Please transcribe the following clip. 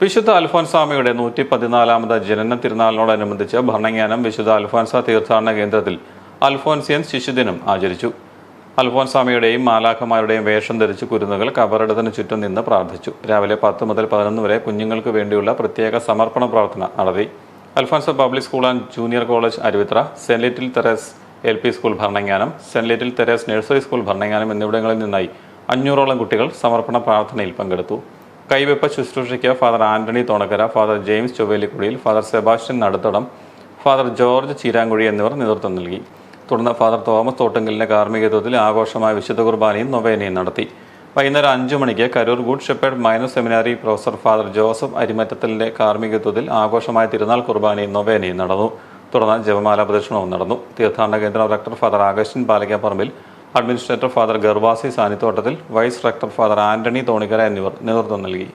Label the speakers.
Speaker 1: വിശുദ്ധ അൽഫോൻസാമയുടെ നൂറ്റി പതിനാലാമത് ജനന തിരുനാളിനോടനുബന്ധിച്ച് ഭരണങ്ങാനം വിശുദ്ധ അൽഫോൻസ തീർത്ഥാടന കേന്ദ്രത്തിൽ അൽഫോൻസിയൻ ശിശുദിനം ആചരിച്ചു. അൽഫോൻസാമയുടെയും മാലാഖമാരുടെയും വേഷം ധരിച്ച് കുരുന്നുകൾ കബറിടത്തിന് ചുറ്റും നിന്ന് പ്രാർത്ഥിച്ചു. രാവിലെ പത്ത് മുതൽ പതിനൊന്ന് വരെ കുഞ്ഞുങ്ങൾക്ക് വേണ്ടിയുള്ള പ്രത്യേക സമർപ്പണ പ്രാർത്ഥന നടത്തി. Alphonsa public school and junior college Aruvithura saint little Theresa's L P school Bharananganam saint little Theresa's nursery school Bharananganam എന്നിവിടങ്ങളിൽ നിന്നായി അഞ്ഞൂറോളം കുട്ടികൾ സമർപ്പണ പ്രാർത്ഥനയിൽ പങ്കെടുത്തു. കൈവെപ്പ് ശുശ്രൂഷയ്ക്ക് father Antony Thonakkara father James Chowvelikudiyil father Sebastian Naduthadam father George Cheerankuzhy എന്നിവർ നേതൃത്വം നൽകി. തുടർന്ന് ഫാദർ തോമസ് തോട്ടങ്കലിന്റെ കാർമ്മികത്വത്തിൽ ആഘോഷമായ വിശുദ്ധ കുർബാനയും നൊവേനയും നടത്തി. വൈകുന്നേരം അഞ്ചു മണിക്ക് Karoor good shepherd minor seminary professor father Joseph അരിമറ്റത്തലിന്റെ കാർമ്മികത്വത്തിൽ ആഘോഷമായ തിരുനാൾ കുർബാനയും നൊവേനയും നടന്നു. തുടർന്ന് ജപമാല പ്രദക്ഷിണവും നടന്നു. തീർത്ഥാടന കേന്ദ്ര director father Augustine Palakkaparambil administrator father Gervasi Sanithottathil vice rector father Antony Thonikkara എന്നിവർ നേതൃത്വം നൽകി.